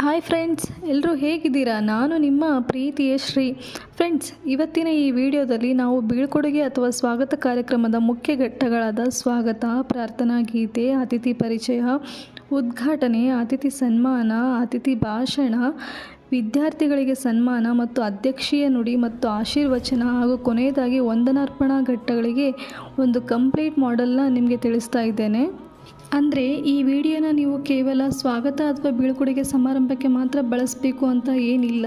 Hi friends ಎಲ್ಲರೂ ಹೇಗಿದ್ದೀರಾ? ನಾನು ನಿಮ್ಮ ಪ್ರೀತಿಯ ಶ್ರೀ. ಫ್ರೆಂಡ್ಸ್ ಇವತ್ತಿನ ಈ ವಿಡಿಯೋದಲ್ಲಿ ನಾವು ಬೀಳ್ಕೊಡುಗೆ ಅಥವಾ ಸ್ವಾಗತ ಕಾರ್ಯಕ್ರಮದ ಮುಖ್ಯ ಘಟ್ಟಗಳಾದ ಸ್ವಾಗತ, ಪ್ರಾರ್ಥನಾ ಗೀತೆ, ಅತಿಥಿ ಪರಿಚಯ, ಉದ್ಘಾಟನೆ, ಅತಿಥಿ ಸನ್ಮಾನ, ಅತಿಥಿ ಭಾಷಣ, ವಿದ್ಯಾರ್ಥಿಗಳಿಗೆ ಸನ್ಮಾನ ಮತ್ತು ಅಧ್ಯಕ್ಷೀಯ ನುಡಿ ಮತ್ತು ಆಶೀರ್ವಚನ ಹಾಗೂ ಕೊನೆಯದಾಗಿ ವಂದನಾರ್ಪಣಾ ಘಟ್ಟಗಳಿಗೆ ಒಂದು ಕಂಪ್ಲೀಟ್ ಮಾಡೆಲ್ನ ನಿಮಗೆ ತಿಳಿಸ್ತಾ ಇದ್ದೇನೆ. ಅಂದರೆ ಈ ವಿಡಿಯೋನ ನೀವು ಕೇವಲ ಸ್ವಾಗತ ಅಥವಾ ಬೀಳ್ಕೊಡುಗೆ ಸಮಾರಂಭಕ್ಕೆ ಮಾತ್ರ ಬಳಸಬೇಕು ಅಂತ ಏನಿಲ್ಲ.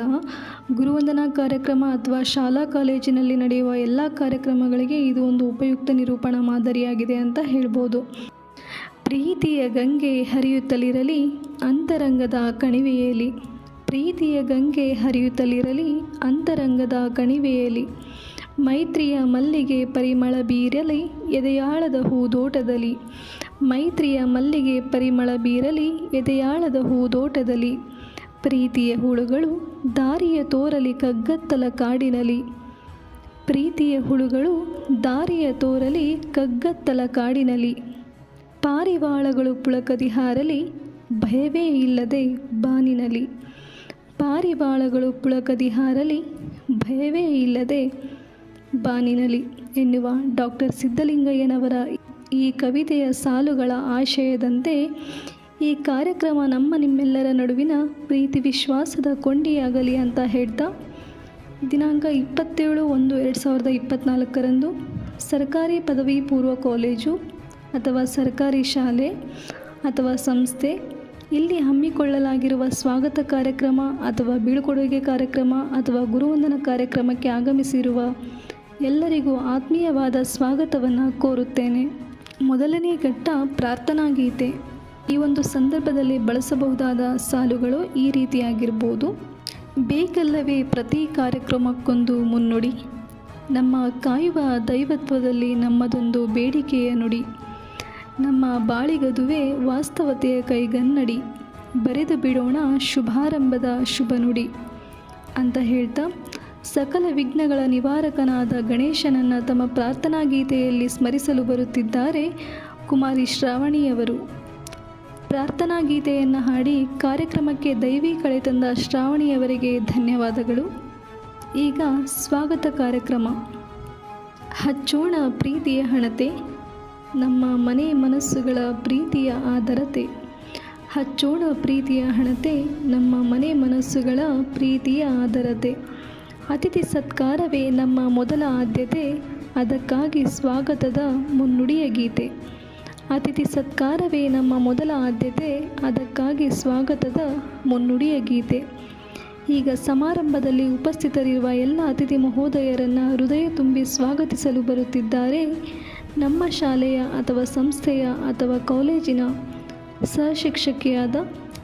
ಗುರುವಂದನಾ ಕಾರ್ಯಕ್ರಮ ಅಥವಾ ಶಾಲಾ ಕಾಲೇಜಿನಲ್ಲಿ ನಡೆಯುವ ಎಲ್ಲ ಕಾರ್ಯಕ್ರಮಗಳಿಗೆ ಇದು ಒಂದು ಉಪಯುಕ್ತ ನಿರೂಪಣಾ ಮಾದರಿಯಾಗಿದೆ ಅಂತ ಹೇಳ್ಬೋದು. ಪ್ರೀತಿಯ ಗಂಗೆ ಹರಿಯುತ್ತಲಿರಲಿ, ಅಂತರಂಗದ ಕಣಿವೆಯಲ್ಲಿ. ಪ್ರೀತಿಯ ಗಂಗೆ ಹರಿಯುತ್ತಲಿರಲಿ, ಅಂತರಂಗದ ಕಣಿವೆಯಲ್ಲಿ. ಮೈತ್ರಿಯ ಮಲ್ಲಿಗೆ ಪರಿಮಳ ಬೀರಲಿ, ಎದೆಯಾಳದ ಹೂದೋಟದಲ್ಲಿ. ಮೈತ್ರಿಯ ಮಲ್ಲಿಗೆ ಪರಿಮಳ ಬೀರಲಿ, ಎದೆಯಾಳದ ಹೂದೋಟದಲ್ಲಿ. ಪ್ರೀತಿಯ ಹುಳುಗಳು ದಾರಿಯ ತೋರಲಿ ಕಗ್ಗತ್ತಲ ಕಾಡಿನಲಿ ಪ್ರೀತಿಯ ಹುಳುಗಳು ದಾರಿಯ ತೋರಲಿ ಕಗ್ಗತ್ತಲ ಕಾಡಿನಲಿ ಪಾರಿವಾಳಗಳು ಪುಳಕದಿ ಹಾರಲಿ, ಭಯವೇ ಇಲ್ಲದೆ ಬಾನಿನಲಿ ಪಾರಿವಾಳಗಳು ಪುಳಕದಿ ಹಾರಲಿ, ಭಯವೇ ಇಲ್ಲದೆ ಬಾನಿನಲಿ ಎನ್ನುವ ಡಾಕ್ಟರ್ ಸಿದ್ಧಲಿಂಗಯ್ಯನವರ ಈ ಕವಿತೆಯ ಸಾಲುಗಳ ಆಶಯದಂತೆ ಈ ಕಾರ್ಯಕ್ರಮ ನಮ್ಮ ನಿಮ್ಮೆಲ್ಲರ ನಡುವಿನ ಪ್ರೀತಿ ವಿಶ್ವಾಸದ ಕೊಂಡಿಯಾಗಲಿ ಅಂತ ಹೇಳ್ತಾ, ದಿನಾಂಕ ಇಪ್ಪತ್ತೇಳು ಒಂದು ಎರಡು ಸಾವಿರದ ಇಪ್ಪತ್ತ್ನಾಲ್ಕರಂದು ಸರ್ಕಾರಿ ಪದವಿ ಪೂರ್ವ ಕಾಲೇಜು ಅಥವಾ ಸರ್ಕಾರಿ ಶಾಲೆ ಅಥವಾ ಸಂಸ್ಥೆ ಇಲ್ಲಿ ಹಮ್ಮಿಕೊಳ್ಳಲಾಗಿರುವ ಸ್ವಾಗತ ಕಾರ್ಯಕ್ರಮ ಅಥವಾ ಬೀಳ್ಕೊಡುಗೆ ಕಾರ್ಯಕ್ರಮ ಅಥವಾ ಗುರುವಂದನ ಕಾರ್ಯಕ್ರಮಕ್ಕೆ ಆಗಮಿಸಿರುವ ಎಲ್ಲರಿಗೂ ಆತ್ಮೀಯವಾದ ಸ್ವಾಗತವನ್ನು ಕೋರುತ್ತೇನೆ. ಮೊದಲನೇ ಘಟ್ಟ ಪ್ರಾರ್ಥನಾ ಗೀತೆ. ಈ ಒಂದು ಸಂದರ್ಭದಲ್ಲಿ ಬಳಸಬಹುದಾದ ಸಾಲುಗಳು ಈ ರೀತಿಯಾಗಿರ್ಬೋದು. ಬೇಕಲ್ಲವೇ ಪ್ರತಿ ಕಾರ್ಯಕ್ರಮಕ್ಕೊಂದು ಮುನ್ನುಡಿ. ನಮ್ಮ ಕಾಯುವ ದೈವತ್ವದಲ್ಲಿ ನಮ್ಮದೊಂದು ಬೇಡಿಕೆಯ ನುಡಿ. ನಮ್ಮ ಬಾಳಿಗದುವೆ ವಾಸ್ತವತೆಯ ಕೈಗನ್ನಡಿ. ಬರೆದು ಬಿಡೋಣ ಶುಭಾರಂಭದ ಶುಭ ನುಡಿ ಅಂತ ಹೇಳ್ತಾ ಸಕಲ ವಿಘ್ನಗಳ ನಿವಾರಕನಾದ ಗಣೇಶನನ್ನು ತಮ್ಮ ಪ್ರಾರ್ಥನಾ ಗೀತೆಯಲ್ಲಿ ಸ್ಮರಿಸಲು ಬರುತ್ತಿದ್ದಾರೆ ಕುಮಾರಿ ಶ್ರಾವಣಿಯವರು. ಪ್ರಾರ್ಥನಾ ಗೀತೆಯನ್ನು ಹಾಡಿ ಕಾರ್ಯಕ್ರಮಕ್ಕೆ ದೈವಿ ಕಳೆ ತಂದ ಶ್ರಾವಣಿಯವರಿಗೆ ಧನ್ಯವಾದಗಳು. ಈಗ ಸ್ವಾಗತ ಕಾರ್ಯಕ್ರಮ. ಹಚ್ಚೋಣ ಪ್ರೀತಿಯ ಹಣತೆ, ನಮ್ಮ ಮನೆ ಮನಸ್ಸುಗಳ ಪ್ರೀತಿಯ ಆದರತೆ. ಹಚ್ಚೋಣ ಪ್ರೀತಿಯ ಹಣತೆ, ನಮ್ಮ ಮನೆ ಮನಸ್ಸುಗಳ ಪ್ರೀತಿಯ ಆದರತೆ. ಅತಿಥಿ ಸತ್ಕಾರವೇ ನಮ್ಮ ಮೊದಲ ಆದ್ಯತೆ. ಅದಕ್ಕಾಗಿ ಸ್ವಾಗತದ ಮುನ್ನುಡಿಯ ಗೀತೆ. ಅತಿಥಿ ಸತ್ಕಾರವೇ ನಮ್ಮ ಮೊದಲ ಆದ್ಯತೆ. ಅದಕ್ಕಾಗಿ ಸ್ವಾಗತದ ಮುನ್ನುಡಿಯ ಗೀತೆ. ಈಗ ಸಮಾರಂಭದಲ್ಲಿ ಉಪಸ್ಥಿತರಿರುವ ಎಲ್ಲ ಅತಿಥಿ ಮಹೋದಯರನ್ನು ಹೃದಯ ತುಂಬಿ ಸ್ವಾಗತಿಸಲು ಬರುತ್ತಿದ್ದಾರೆ ನಮ್ಮ ಶಾಲೆಯ ಅಥವಾ ಸಂಸ್ಥೆಯ ಅಥವಾ ಕಾಲೇಜಿನ ಸಹಶಿಕ್ಷಕಿಯಾದ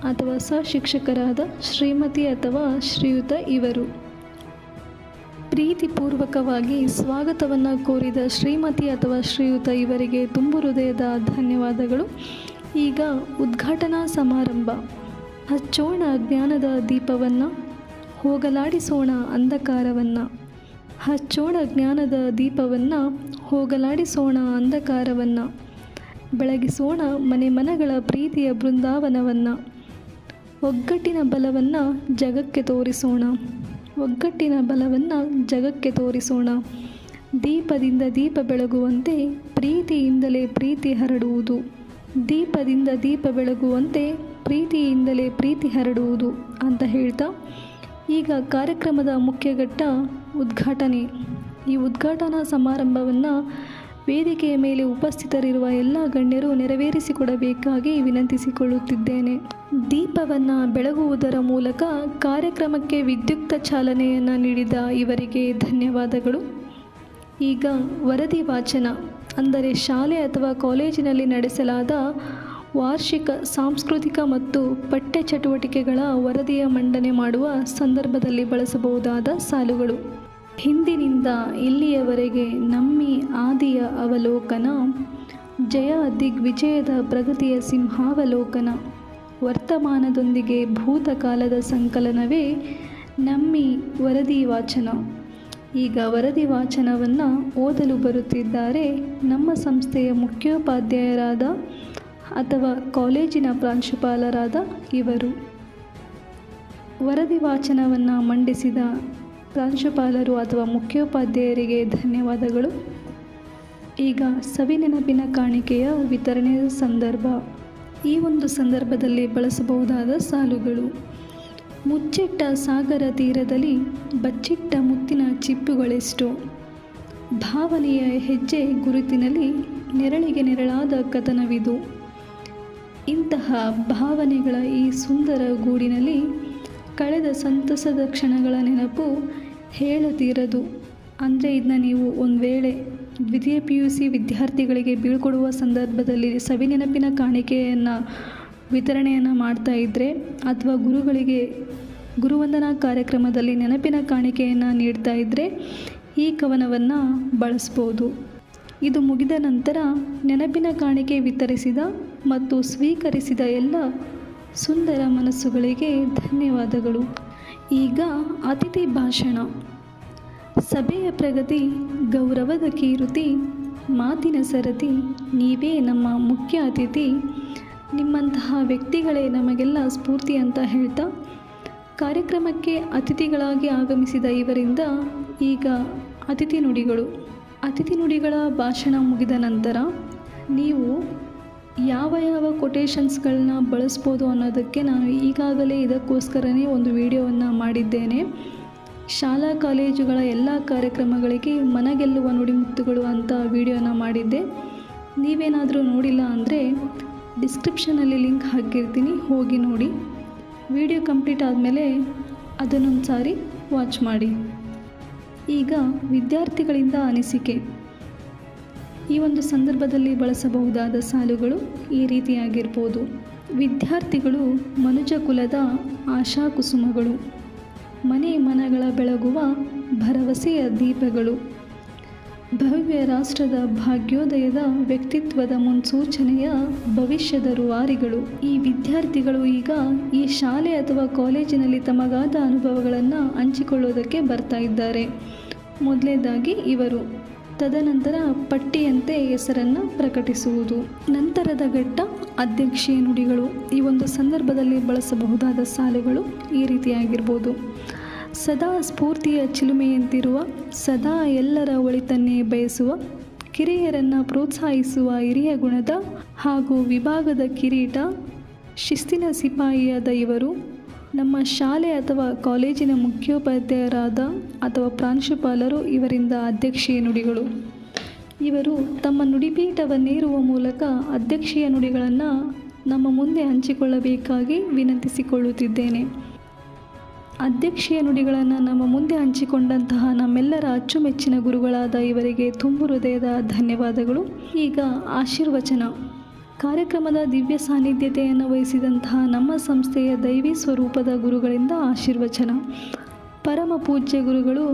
ಅಥವಾ ಸಹಶಿಕ್ಷಕರಾದ ಶ್ರೀಮತಿ ಅಥವಾ ಶ್ರೀಯುತ ಇವರು. ಪ್ರೀತಿಪೂರ್ವಕವಾಗಿ ಸ್ವಾಗತವನ್ನು ಕೋರಿದ ಶ್ರೀಮತಿ ಅಥವಾ ಶ್ರೀಯುತ ಇವರಿಗೆ ತುಂಬು ಹೃದಯದ ಧನ್ಯವಾದಗಳು. ಈಗ ಉದ್ಘಾಟನಾ ಸಮಾರಂಭ. ಹಚ್ಚೋಣ ಜ್ಞಾನದ ದೀಪವನ್ನು, ಹೋಗಲಾಡಿಸೋಣ ಅಂಧಕಾರವನ್ನು. ಹಚ್ಚೋಣ ಜ್ಞಾನದ ದೀಪವನ್ನು, ಹೋಗಲಾಡಿಸೋಣ ಅಂಧಕಾರವನ್ನು. ಬೆಳಗಿಸೋಣ ಮನೆ ಮನಗಳ ಪ್ರೀತಿಯ ಬೃಂದಾವನವನ್ನು. ಒಗ್ಗಟ್ಟಿನ ಬಲವನ್ನು ಜಗಕ್ಕೆ ತೋರಿಸೋಣ. ಒಗ್ಗಟ್ಟಿನ ಬಲವನ್ನು ಜಗಕ್ಕೆ ತೋರಿಸೋಣ. ದೀಪದಿಂದ ದೀಪ ಬೆಳಗುವಂತೆ ಪ್ರೀತಿಯಿಂದಲೇ ಪ್ರೀತಿ ಹರಡುವುದು. ದೀಪದಿಂದ ದೀಪ ಬೆಳಗುವಂತೆ ಪ್ರೀತಿಯಿಂದಲೇ ಪ್ರೀತಿ ಹರಡುವುದು ಅಂತ ಹೇಳ್ತಾ, ಈಗ ಕಾರ್ಯಕ್ರಮದ ಮುಖ್ಯ ಘಟ್ಟ ಉದ್ಘಾಟನೆ. ಈ ಉದ್ಘಾಟನಾ ಸಮಾರಂಭವನ್ನು ವೇದಿಕೆಯ ಮೇಲೆ ಉಪಸ್ಥಿತರಿರುವ ಎಲ್ಲ ಗಣ್ಯರು ನೆರವೇರಿಸಿಕೊಡಬೇಕಾಗಿ ವಿನಂತಿಸಿಕೊಳ್ಳುತ್ತಿದ್ದೇನೆ. ದೀಪವನ್ನು ಬೆಳಗುವುದರ ಮೂಲಕ ಕಾರ್ಯಕ್ರಮಕ್ಕೆ ವಿದ್ಯುಕ್ತ ಚಾಲನೆಯನ್ನು ನೀಡಿದ ಇವರಿಗೆ ಧನ್ಯವಾದಗಳು. ಈಗ ವರದಿ ವಾಚನ, ಅಂದರೆ ಶಾಲೆ ಅಥವಾ ಕಾಲೇಜಿನಲ್ಲಿ ನಡೆಸಲಾದ ವಾರ್ಷಿಕ, ಸಾಂಸ್ಕೃತಿಕ ಮತ್ತು ಪಠ್ಯ ಚಟುವಟಿಕೆಗಳ ವರದಿಯ ಮಂಡನೆ ಮಾಡುವ ಸಂದರ್ಭದಲ್ಲಿ ಬಳಸಬಹುದಾದ ಸಾಲುಗಳು. ಹಿಂದಿನಿಂದ ಇಲ್ಲಿಯವರೆಗೆ ನಮ್ಮಿ ಆದಿಯ ಅವಲೋಕನ, ಜಯ ದಿಗ್ವಿಜಯದ ಪ್ರಗತಿಯ ಸಿಂಹಾವಲೋಕನ, ವರ್ತಮಾನದೊಂದಿಗೆ ಭೂತಕಾಲದ ಸಂಕಲನವೇ ನಮ್ಮಿ ವರದಿ ವಾಚನ ಈಗ ವರದಿ ವಾಚನವನ್ನು ಓದಲು ಬರುತ್ತಿದ್ದಾರೆ ನಮ್ಮ ಸಂಸ್ಥೆಯ ಮುಖ್ಯೋಪಾಧ್ಯಾಯರಾದ ಅಥವಾ ಕಾಲೇಜಿನ ಪ್ರಾಂಶುಪಾಲರಾದ ಇವರು. ವರದಿ ವಾಚನವನ್ನು ಮಂಡಿಸಿದ ಪ್ರಾಂಶುಪಾಲರು ಅಥವಾ ಮುಖ್ಯೋಪಾಧ್ಯಾಯರಿಗೆ ಧನ್ಯವಾದಗಳು. ಈಗ ಸವಿನೆನಪಿನ ಕಾಣಿಕೆಯ ವಿತರಣೆ ಸಂದರ್ಭ. ಈ ಒಂದು ಸಂದರ್ಭದಲ್ಲಿ ಬಳಸಬಹುದಾದ ಸಾಲುಗಳು. ಮುಚ್ಚಿಟ್ಟ ಸಾಗರ ತೀರದಲ್ಲಿ ಬಚ್ಚಿಟ್ಟ ಮುತ್ತಿನ ಚಿಪ್ಪುಗಳೆಷ್ಟು. ಭಾವನೆಯ ಹೆಜ್ಜೆ ಗುರುತಿನಲ್ಲಿ ನೆರಳಿಗೆ ನೆರಳಾದ ಕಥನವಿದು. ಇಂತಹ ಭಾವನೆಗಳ ಈ ಸುಂದರ ಗೂಡಿನಲ್ಲಿ ಕಳೆದ ಸಂತಸದ ಕ್ಷಣಗಳ ನೆನಪು ಹೇಳತೀರದು ಅಂದರೆ ಇದನ್ನ ನೀವು ಒಂದು ವೇಳೆ ದ್ವಿತೀಯ ಪಿ ಯು ಸಿ ವಿದ್ಯಾರ್ಥಿಗಳಿಗೆ ಬೀಳ್ಕೊಡುವ ಸಂದರ್ಭದಲ್ಲಿ ಸವಿನೆನಪಿನ ಕಾಣಿಕೆಯನ್ನು, ವಿತರಣೆಯನ್ನು ಮಾಡ್ತಾ ಇದ್ದರೆ ಅಥವಾ ಗುರುಗಳಿಗೆ ಗುರುವಂದನಾ ಕಾರ್ಯಕ್ರಮದಲ್ಲಿ ನೆನಪಿನ ಕಾಣಿಕೆಯನ್ನು ನೀಡ್ತಾ ಇದ್ದರೆ ಈ ಕವನವನ್ನು ಬಳಸ್ಬೋದು. ಇದು ಮುಗಿದ ನಂತರ ನೆನಪಿನ ಕಾಣಿಕೆ ವಿತರಿಸಿದ ಮತ್ತು ಸ್ವೀಕರಿಸಿದ ಎಲ್ಲ ಸುಂದರ ಮನಸ್ಸುಗಳಿಗೆ ಧನ್ಯವಾದಗಳು. ಈಗ ಅತಿಥಿ ಭಾಷಣ. ಸಭೆಯ ಪ್ರಗತಿ ಗೌರವದ ಕೀರುತಿ, ಮಾತಿನ ಸರತಿ, ನೀವೇ ನಮ್ಮ ಮುಖ್ಯ ಅತಿಥಿ. ನಿಮ್ಮಂತಹ ವ್ಯಕ್ತಿಗಳೇ ನಮಗೆಲ್ಲ ಸ್ಫೂರ್ತಿ ಅಂತ ಹೇಳ್ತಾ, ಕಾರ್ಯಕ್ರಮಕ್ಕೆ ಅತಿಥಿಗಳಾಗಿ ಆಗಮಿಸಿದ ಇವರಿಂದ ಈಗ ಅತಿಥಿ ನುಡಿಗಳು. ಅತಿಥಿ ನುಡಿಗಳ ಭಾಷಣ ಮುಗಿದ ನಂತರ ನೀವು ಯಾವ ಯಾವ ಕೊಟೇಶನ್ಸ್ಗಳನ್ನ ಬಳಸ್ಬೋದು ಅನ್ನೋದಕ್ಕೆ ನಾನು ಈಗಾಗಲೇ ಇದಕ್ಕೋಸ್ಕರನೇ ಒಂದು ವಿಡಿಯೋವನ್ನು ಮಾಡಿದ್ದೇನೆ. ಶಾಲಾ, ಕಾಲೇಜುಗಳ ಎಲ್ಲ ಕಾರ್ಯಕ್ರಮಗಳಿಗೆ ಮನಗೆಲ್ಲುವ ನುಡಿಮುತ್ತುಗಳು ಅಂತ ವಿಡಿಯೋನ ಮಾಡಿದ್ದೆ. ನೀವೇನಾದರೂ ನೋಡಿಲ್ಲ ಅಂದರೆ ಡಿಸ್ಕ್ರಿಪ್ಷನಲ್ಲಿ ಲಿಂಕ್ ಹಾಕಿರ್ತೀನಿ, ಹೋಗಿ ನೋಡಿ. ವಿಡಿಯೋ ಕಂಪ್ಲೀಟ್ ಆದಮೇಲೆ ಅದನ್ನೊಂದು ಸಾರಿ ವಾಚ್ ಮಾಡಿ. ಈಗ ವಿದ್ಯಾರ್ಥಿಗಳಿಂದ ಅನಿಸಿಕೆ. ಈ ಒಂದು ಸಂದರ್ಭದಲ್ಲಿ ಬಳಸಬಹುದಾದ ಸಾಲುಗಳು ಈ ರೀತಿಯಾಗಿರ್ಬೋದು. ವಿದ್ಯಾರ್ಥಿಗಳು ಮನುಜ ಕುಲದ ಆಶಾಕುಸುಮಗಳು ಮನೆ ಮನಗಳ ಬೆಳಗುವ ಭರವಸೆಯ ದೀಪಗಳು. ಭವ್ಯ ರಾಷ್ಟ್ರದ ಭಾಗ್ಯೋದಯದ ವ್ಯಕ್ತಿತ್ವದ ಮುನ್ಸೂಚನೆಯ ಭವಿಷ್ಯದ ರೂವಾರಿಗಳು. ಈ ವಿದ್ಯಾರ್ಥಿಗಳು ಈಗ ಈ ಶಾಲೆ ಅಥವಾ ಕಾಲೇಜಿನಲ್ಲಿ ತಮಗಾದ ಅನುಭವಗಳನ್ನು ಹಂಚಿಕೊಳ್ಳೋದಕ್ಕೆ ಬರ್ತಾ ಇದ್ದಾರೆ. ಮೊದಲನೇದಾಗಿ ಇವರು. ತದನಂತರ ಪಟ್ಟಿಯಂತೆ ಹೆಸರನ್ನು ಪ್ರಕಟಿಸುವುದು. ನಂತರದ ಘಟ್ಟ ಅಧ್ಯಕ್ಷೀಯ ನುಡಿಗಳು. ಈ ಒಂದು ಸಂದರ್ಭದಲ್ಲಿ ಬಳಸಬಹುದಾದ ಸಾಲುಗಳು ಈ ರೀತಿಯಾಗಿರ್ಬೋದು. ಸದಾ ಸ್ಫೂರ್ತಿಯ ಚಿಲುಮೆಯಂತಿರುವ, ಸದಾ ಎಲ್ಲರ ಒಳಿತನ್ನೇ ಬಯಸುವ, ಕಿರಿಯರನ್ನು ಪ್ರೋತ್ಸಾಹಿಸುವ ಹಿರಿಯ ಗುಣದ ಹಾಗೂ ವಿಭಾಗದ ಕಿರೀಟ, ಶಿಸ್ತಿನ ಸಿಪಾಯಿಯಾದ ಇವರು ನಮ್ಮ ಶಾಲೆ ಅಥವಾ ಕಾಲೇಜಿನ ಮುಖ್ಯೋಪಾಧ್ಯಾಯರಾದ ಅಥವಾ ಪ್ರಾಂಶುಪಾಲರು ಇವರಿಂದ ಅಧ್ಯಕ್ಷೀಯ ನುಡಿಗಳು. ಇವರು ತಮ್ಮ ನುಡಿಪೀಠವನ್ನೇರುವ ಮೂಲಕ ಅಧ್ಯಕ್ಷೀಯ ನುಡಿಗಳನ್ನು ನಮ್ಮ ಮುಂದೆ ಹಂಚಿಕೊಳ್ಳಬೇಕಾಗಿ ವಿನಂತಿಸಿಕೊಳ್ಳುತ್ತಿದ್ದೇನೆ. ಅಧ್ಯಕ್ಷೀಯ ನುಡಿಗಳನ್ನು ನಮ್ಮ ಮುಂದೆ ಹಂಚಿಕೊಂಡಂತಹ ನಮ್ಮೆಲ್ಲರ ಅಚ್ಚುಮೆಚ್ಚಿನ ಗುರುಗಳಾದ ಇವರಿಗೆ ತುಂಬು ಹೃದಯದ ಧನ್ಯವಾದಗಳು. ಈಗ ಆಶೀರ್ವಚನ. ಕಾರ್ಯಕ್ರಮದ ದಿವ್ಯ ಸಾನ್ನಿಧ್ಯತೆಯನ್ನು ವಹಿಸಿದಂತಹ ನಮ್ಮ ಸಂಸ್ಥೆಯ ದೈವಿ ಸ್ವರೂಪದ ಗುರುಗಳಿಂದ ಆಶೀರ್ವಚನ. ಪರಮ ಪೂಜ್ಯ ಗುರುಗಳು,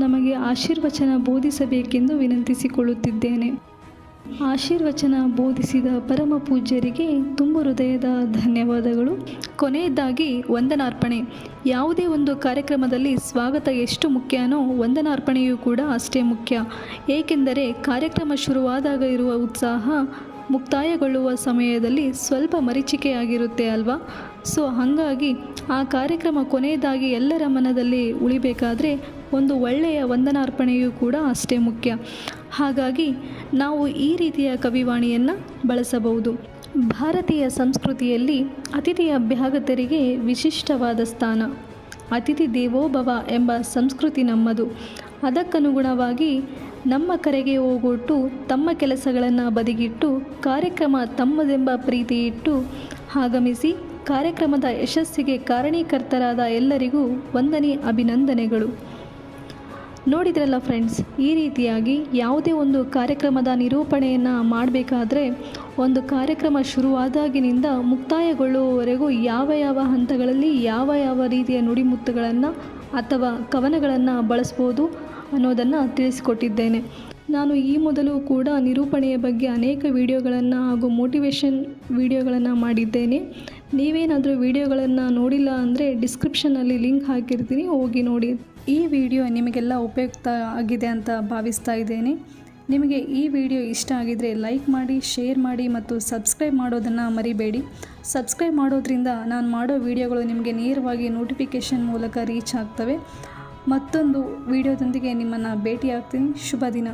ನಮಗೆ ಆಶೀರ್ವಚನ ಬೋಧಿಸಬೇಕೆಂದು ವಿನಂತಿಸಿಕೊಳ್ಳುತ್ತಿದ್ದೇನೆ. ಆಶೀರ್ವಚನ ಬೋಧಿಸಿದ ಪರಮ ಪೂಜ್ಯರಿಗೆ ತುಂಬ ಹೃದಯದ ಧನ್ಯವಾದಗಳು. ಕೊನೆಯದಾಗಿ ವಂದನಾರ್ಪಣೆ. ಯಾವುದೇ ಒಂದು ಕಾರ್ಯಕ್ರಮದಲ್ಲಿ ಸ್ವಾಗತ ಎಷ್ಟು ಮುಖ್ಯನೋ ವಂದನಾರ್ಪಣೆಯೂ ಕೂಡ ಅಷ್ಟೇ ಮುಖ್ಯ. ಏಕೆಂದರೆ ಕಾರ್ಯಕ್ರಮ ಶುರುವಾದಾಗ ಇರುವ ಉತ್ಸಾಹ ಮುಕ್ತಾಯಗೊಳ್ಳುವ ಸಮಯದಲ್ಲಿ ಸ್ವಲ್ಪ ಮರೀಚಿಕೆಯಾಗಿರುತ್ತೆ ಅಲ್ವಾ? ಸೊ, ಹಾಗಾಗಿ ಆ ಕಾರ್ಯಕ್ರಮ ಕೊನೆಯದಾಗಿ ಎಲ್ಲರ ಮನದಲ್ಲಿ ಉಳಿಬೇಕಾದರೆ ಒಂದು ಒಳ್ಳೆಯ ವಂದನಾರ್ಪಣೆಯೂ ಕೂಡ ಅಷ್ಟೇ ಮುಖ್ಯ. ಹಾಗಾಗಿ ನಾವು ಈ ರೀತಿಯ ಕವಿವಾಣಿಯನ್ನು ಬಳಸಬಹುದು. ಭಾರತೀಯ ಸಂಸ್ಕೃತಿಯಲ್ಲಿ ಅತಿಥಿಯ ಅಭ್ಯಾಗತರಿಗೆ ವಿಶಿಷ್ಟವಾದ ಸ್ಥಾನ. ಅತಿಥಿ ದೇವೋಭವ ಎಂಬ ಸಂಸ್ಕೃತಿ ನಮ್ಮದು. ಅದಕ್ಕನುಗುಣವಾಗಿ ನಮ್ಮ ಕರೆಗೆ ಹೋಗೊಟ್ಟು ತಮ್ಮ ಕೆಲಸಗಳನ್ನು ಬದಿಗಿಟ್ಟು ಕಾರ್ಯಕ್ರಮ ತಮ್ಮದೆಂಬ ಪ್ರೀತಿ ಇಟ್ಟು ಆಗಮಿಸಿ ಕಾರ್ಯಕ್ರಮದ ಯಶಸ್ಸಿಗೆ ಕಾರಣೀಕರ್ತರಾದ ಎಲ್ಲರಿಗೂ ವಂದನೆ ಅಭಿನಂದನೆಗಳು. ನೋಡಿದ್ರಲ್ಲ ಫ್ರೆಂಡ್ಸ್, ಈ ರೀತಿಯಾಗಿ ಯಾವುದೇ ಒಂದು ಕಾರ್ಯಕ್ರಮದ ನಿರೂಪಣೆಯನ್ನು ಮಾಡಬೇಕಾದ್ರೆ ಒಂದು ಕಾರ್ಯಕ್ರಮ ಶುರುವಾದಾಗಿನಿಂದ ಮುಕ್ತಾಯಗೊಳ್ಳುವವರೆಗೂ ಯಾವ ಯಾವ ಹಂತಗಳಲ್ಲಿ ಯಾವ ಯಾವ ರೀತಿಯ ನುಡಿಮುತ್ತುಗಳನ್ನು ಅಥವಾ ಕವನಗಳನ್ನು ಬಳಸ್ಬೋದು ಅನ್ನೋದನ್ನು ತಿಳಿಸಿಕೊಟ್ಟಿದ್ದೇನೆ. ನಾನು ಈ ಮೊದಲು ಕೂಡ ನಿರೂಪಣೆಯ ಬಗ್ಗೆ ಅನೇಕ ವಿಡಿಯೋಗಳನ್ನು ಹಾಗೂ ಮೋಟಿವೇಶನ್ ವಿಡಿಯೋಗಳನ್ನು ಮಾಡಿದ್ದೇನೆ. ನೀವೇನಾದರೂ ವಿಡಿಯೋಗಳನ್ನು ನೋಡಿಲ್ಲ ಅಂದರೆ ಡಿಸ್ಕ್ರಿಪ್ಷನಲ್ಲಿ ಲಿಂಕ್ ಹಾಕಿರ್ತೀನಿ, ಹೋಗಿ ನೋಡಿ. ಈ ವಿಡಿಯೋ ನಿಮಗೆಲ್ಲ ಉಪಯುಕ್ತ ಆಗಿದೆ ಅಂತ ಭಾವಿಸ್ತಾ ಇದ್ದೇನೆ. ನಿಮಗೆ ಈ ವಿಡಿಯೋ ಇಷ್ಟ ಆಗಿದರೆ ಲೈಕ್ ಮಾಡಿ, ಶೇರ್ ಮಾಡಿ ಮತ್ತು ಸಬ್ಸ್ಕ್ರೈಬ್ ಮಾಡೋದನ್ನು ಮರಿಬೇಡಿ. ಸಬ್ಸ್ಕ್ರೈಬ್ ಮಾಡೋದ್ರಿಂದ ನಾನು ಮಾಡೋ ವಿಡಿಯೋಗಳು ನಿಮಗೆ ನೇರವಾಗಿ ನೋಟಿಫಿಕೇಷನ್ ಮೂಲಕ ರೀಚ್ ಆಗ್ತವೆ. ಮತ್ತೊಂದು ವಿಡಿಯೋದೊಂದಿಗೆ ನಿಮ್ಮನ್ನು ಭೇಟಿಯಾಗ್ತೀನಿ. ಶುಭ ದಿನ.